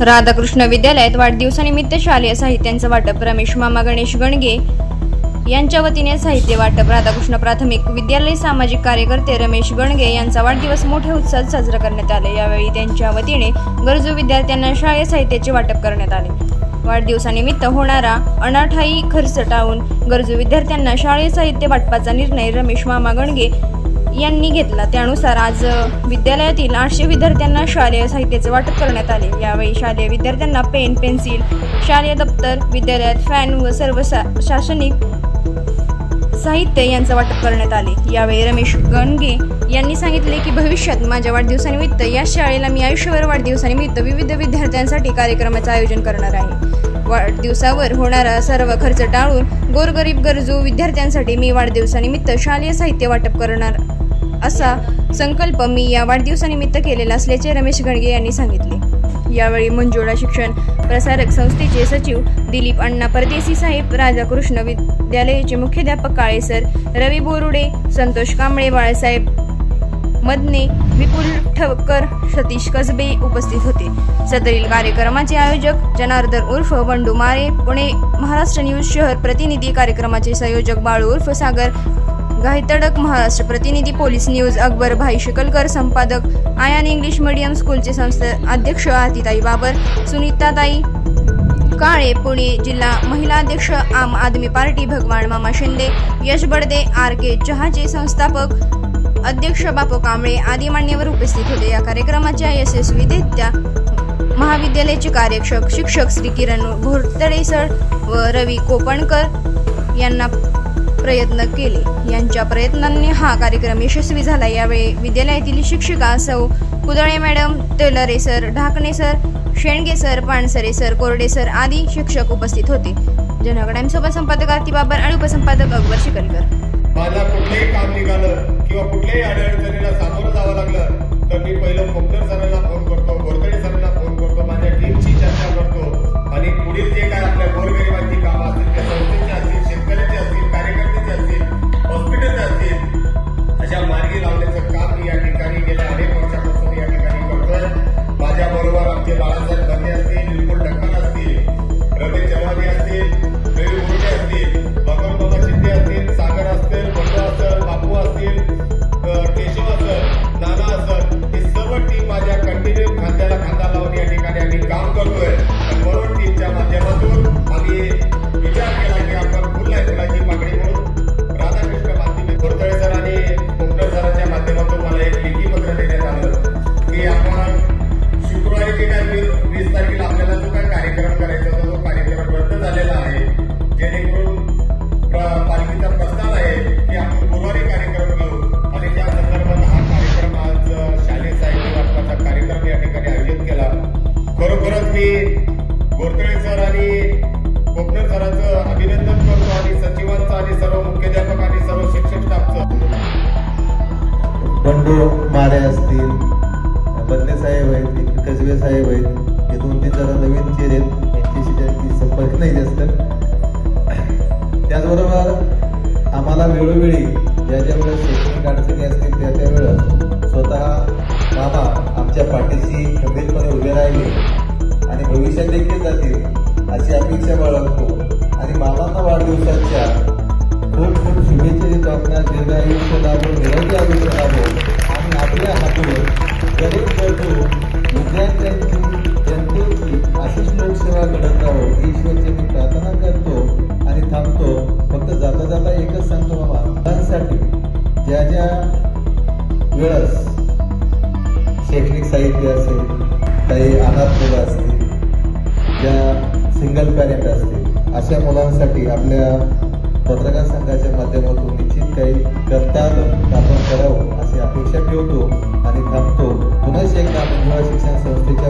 राधाकृष्ण विद्यालयात वाढदिवसानिमित्त शालेय साहित्यांचं वाटप रमेश मामा गणेश गणगे यांच्या वतीने साहित्य वाटप राधाकृष्ण प्राथमिक विद्यालय सामाजिक कार्यकर्ते रमेश गणगे यांचा वाढदिवस मोठ्या उत्साहात साजरा करण्यात आले. यावेळी त्यांच्या वतीने गरजू विद्यार्थ्यांना शालेय साहित्याचे वाटप करण्यात आले. वाढदिवसानिमित्त होणारा अनाठाई खर्च टाळून गरजू विद्यार्थ्यांना शालेय साहित्य वाटपाचा निर्णय रमेश मामा गणगे यांनी घेतला. त्यानुसार आज विद्यालयातील आठशे विद्यार्थ्यांना शालेय साहित्याचे वाटप करण्यात आले. यावेळी शालेय विद्यार्थ्यांना पेन पेन्सिल शालेय दप्तर विद्यालयात फॅन व सर्व शा शैक्षणिक साहित्य यांचं वाटप करण्यात आले. यावेळी रमेश गणगे यांनी सांगितले की भविष्यात माझ्या वाढदिवसानिमित्त या शाळेला मी आयुष्यभर वाढदिवसानिमित्त विविध विद्यार्थ्यांसाठी कार्यक्रमाचं आयोजन करणार आहे. वाढदिवसावर होणारा सर्व खर्च टाळून गोरगरीब गरजू विद्यार्थ्यांसाठी मी वाढदिवसानिमित्त शालेय साहित्य वाटप करणार असा संकल्प मी या वाढदिवसानिमित्त केलेला असल्याचे रमेश गणगे यांनी सांगितले. यावेळी मंजुळा शिक्षण प्रसारक संस्थेचे सचिव दिलीप अण्णा परदेसी साहेब राधाकृष्ण विद्यालयाचे मुख्याध्यापक काळेसर रवी बोरुडे संतोष कांबळे बाळासाहेब मदने विपुल ठवकर सतीश कसबे उपस्थित होते. सदरील कार्यक्रमाचे आयोजक जनार्दन उर्फ बंडू मारे पुणे महाराष्ट्र न्यूज शहर प्रतिनिधी कार्यक्रमाचे संयोजक बाळू उर्फ सागर गायतडक महाराष्ट्र प्रतिनिधी पोलीस न्यूज अकबर भाई शिकलकर संपादक आयान इंग्लिश मीडियम स्कूलचे संस्था अध्यक्ष आतिताई बाबर सुनीताताई काळे पुणे जिल्हा महिला अध्यक्ष आम आदमी पार्टी भगवान मामा शिंदे यश बडदे आर के चहाचे संस्थापक अध्यक्ष बापू कांबळे आदी मान्यवर उपस्थित होते. या कार्यक्रमाच्या यशस्वीरित्या महाविद्यालयाचे कार्यक्षक शिक्षक श्री किरण घोरतडे सर व रवी कोपणकर यांना प्रयत्न केले. यांच्या प्रयत्नांनी हा कार्यक्रम यशस्वी झाला. यावेळी विद्यालयातील शिक्षिका सौ Kudale madam Telare sir Dhakane sir Shenage sir Pansare sir Korade sir आदी शिक्षक उपस्थित होते. जनक टाइम्सोबत संपादक आरती बाबर आणि उपसंपादक अकबर शिकलकर. मला कुठलंही काम निघालं किंवा कुठल्याही अडचणीला सामोरं जावं लागलं तर मी पहिलं कोकणर सरांना खरोखरच मी गोरतळे सर आणि कोकणर सरांचं अभिनंदन करतो आणि सचिवांचं आणि सर्व मुख्याध्यापक आणि सर्व शिक्षक स्टाफचं. बंडू मारे असतील बदले साहेब आहेत इकडे कसबे साहेब आहेत हे दोन तीन जरा नवीन चेहरे आहेत यांच्याशी जास्ती संपर्क नाही जास्त. त्याचबरोबर आम्हाला वेळोवेळी ज्या ज्या वेळेस शैक्षणिक अडचणी असतील देतो आपल्या निरोगी आयुष्य लाभो आणि आपल्या हातून गरीब गरजू विद्यार्थ्यांची जनतेची अशीच लोकसेवा घडत राहो ईश्वरची मी प्रार्थना करतो आणि थांबतो. फक्त जाता जाता एकच सांगतो बाबा मुलांसाठी ज्या ज्या वेळेस शैक्षणिक साहित्य असेल काही अनाथ मुलं असतील ज्या सिंगल पॅरेंट असतील अशा मुलांसाठी आपल्या पत्रकार संघाच्या माध्यमातून निश्चित काही करता आपण करावं अशी अपेक्षा ठेवतो आणि थांबतो. पुन्हा एकदा मंजुळा शिक्षण संस्थेच्या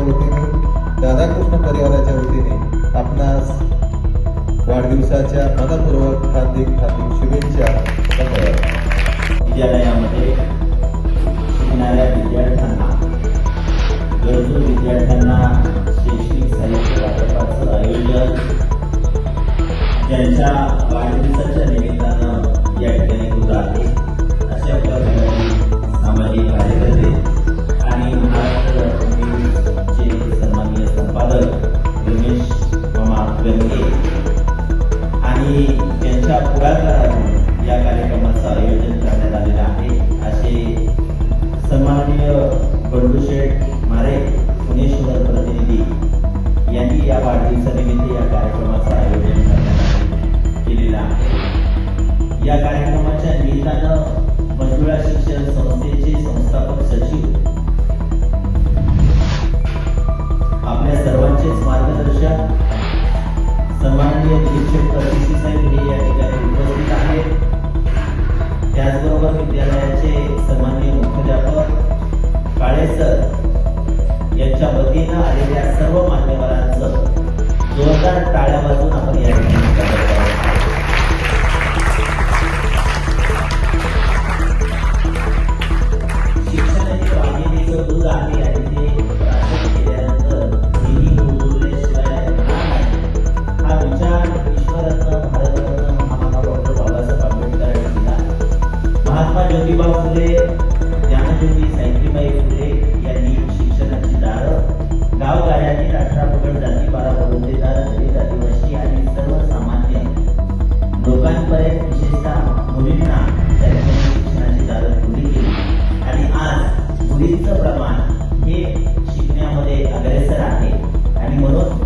या कार्यक्रमाचं आयोजन करण्यात आलेलं आहे. असे सन्माननीय बंडूशेठ मारे पुणे शहर प्रतिनिधी यांनी या वाढदिवसानिमित्त या कार्यक्रमाचं आयोजन केलेलं आहे. या कार्यक्रमाच्या निमित्तानं मंजुळा शिक्षण संस्थेचे संस्थापक सचिव आपल्या सर्वांचेच मार्गदर्शक सन्माननीय निरीक्षक परदेशी साहेब हे या ठिकाणी उपस्थित आहेत. त्याचबरोबर विद्यालयाचे सन्माननीय मुख्याध्यापक काळे सर ज्योतिबा फुले ज्ञानज्योती सावित्रीबाई फुले यांनी शिक्षणाची दारं गावगाड्यातील अठरा पकड जाती बारा बगुंदेदार दलित आदिवासी आणि सर्वसामान्य लोकांपर्यंत विशेषतः मुलींना त्यांच्या शिक्षणाची दारं खुली केली. आणि आज मुलींचं प्रमाण हे शिकण्यामध्ये अग्रेसर आहे. आणि म्हणून